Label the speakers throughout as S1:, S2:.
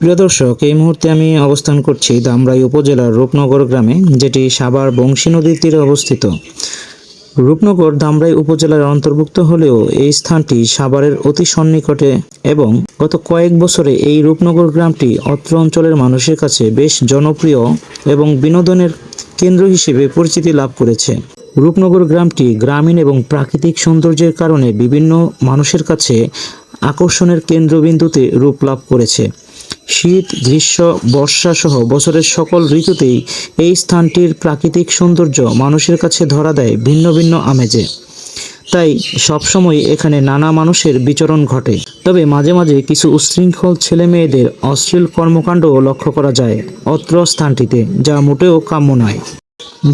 S1: প্রিয় দর্শক, এই মুহূর্তে আমি অবস্থান করছি দামরাই উপজেলার রূপনগর গ্রামে, যেটি সাভার বংশী নদীর তীরে অবস্থিত। রূপনগর দামরাই উপজেলার অন্তর্ভুক্ত হলেও এই স্থানটি সাভারের অতি সন্নিকটে এবং গত কয়েক বছরে এই রূপনগর গ্রামটি অত্র অঞ্চলের মানুষের কাছে বেশ জনপ্রিয় এবং বিনোদনের কেন্দ্র হিসেবে পরিচিতি লাভ করেছে। রূপনগর গ্রামটি গ্রামীণ এবং প্রাকৃতিক সৌন্দর্যের কারণে বিভিন্ন মানুষের কাছে আকর্ষণের কেন্দ্রবিন্দুতে রূপ লাভ করেছে। শীত, গ্রীষ্ম বর্ষা সহ বছরের সকল ঋতুতেই এই স্থানটির প্রাকৃতিক সৌন্দর্য মানুষের কাছে ধরা দেয় ভিন্ন ভিন্ন আমেজে। তাই সবসময় এখানে নানা মানুষের বিচরণ ঘটে। তবে মাঝে মাঝে কিছু উশৃঙ্খল ছেলে মেয়েদের অশ্লীল কর্মকাণ্ডও লক্ষ্য করা যায় অত্র স্থানটিতে, যা মোটেও কাম্য নয়।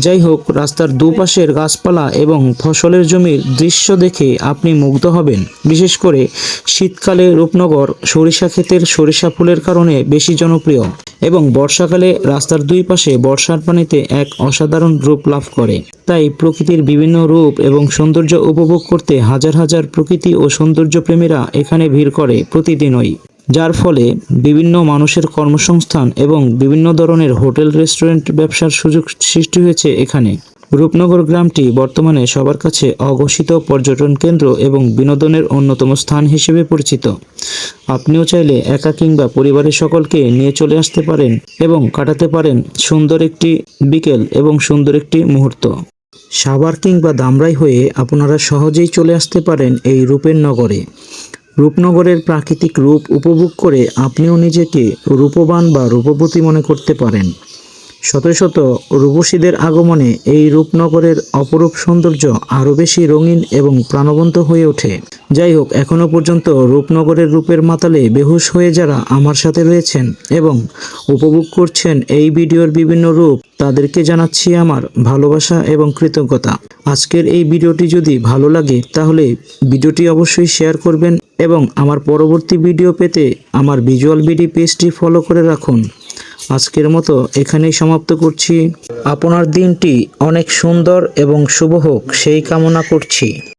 S1: যাই হোক রাস্তার দুপাশের গাছপালা এবং ফসলের জমির দৃশ্য দেখে আপনি মুগ্ধ হবেন। বিশেষ করে শীতকালে রূপনগর সরিষা ক্ষেতের সরিষা ফুলের কারণে বেশি জনপ্রিয় এবং বর্ষাকালে রাস্তার দুই পাশে বর্ষার পানিতে এক অসাধারণ রূপ লাভ করে। তাই প্রকৃতির বিভিন্ন রূপ এবং সৌন্দর্য উপভোগ করতে হাজার হাজার প্রকৃতি ও সৌন্দর্য প্রেমীরা এখানে ভিড় করে প্রতিদিনই। যার ফলে বিভিন্ন মানুষের কর্মসংস্থান এবং বিভিন্ন ধরনের হোটেল, রেস্টুরেন্ট ব্যবসার সুযোগ সৃষ্টি হয়েছে এখানে। রূপনগর গ্রামটি বর্তমানে সবার কাছে অঘোষিত পর্যটন কেন্দ্র এবং বিনোদনের অন্যতম স্থান হিসেবে পরিচিত। আপনিও চাইলে একা কিংবা পরিবারের সকলকে নিয়ে চলে আসতে পারেন এবং কাটাতে পারেন সুন্দর একটি বিকেল এবং সুন্দর একটি মুহূর্ত। সাভার কিংবা দামরাই হয়ে আপনারা সহজেই চলে আসতে পারেন এই রূপের নগরে। রূপনগরের প্রাকৃতিক রূপ উপভোগ করে আপনিও নিজেকে রূপবান বা রূপবতী মনে করতে পারেন। শত শত রূপসীদের আগমনে এই রূপনগরের অপরূপ সৌন্দর্য আরও বেশি রঙিন এবং প্রাণবন্ত হয়ে ওঠে। যাই হোক এখনও পর্যন্ত রূপনগরের রূপের মাতালে বেহুশ হয়ে যারা আমার সাথে রয়েছেন এবং উপভোগ করছেন এই ভিডিওর বিভিন্ন রূপ, তাদেরকে জানাচ্ছি আমার ভালোবাসা এবং কৃতজ্ঞতা। আজকের এই ভিডিওটি যদি ভালো লাগে, তাহলে ভিডিওটি অবশ্যই শেয়ার করবেন এবং আমার পরবর্তী ভিডিও পেতে আমার ভিজুয়াল বিডি পেজটি ফলো করে রাখুন। আজকের মতো এখানেই সমাপ্ত করছি। আপনার দিনটি অনেক সুন্দর এবং শুভ হোক, সেই কামনা করছি।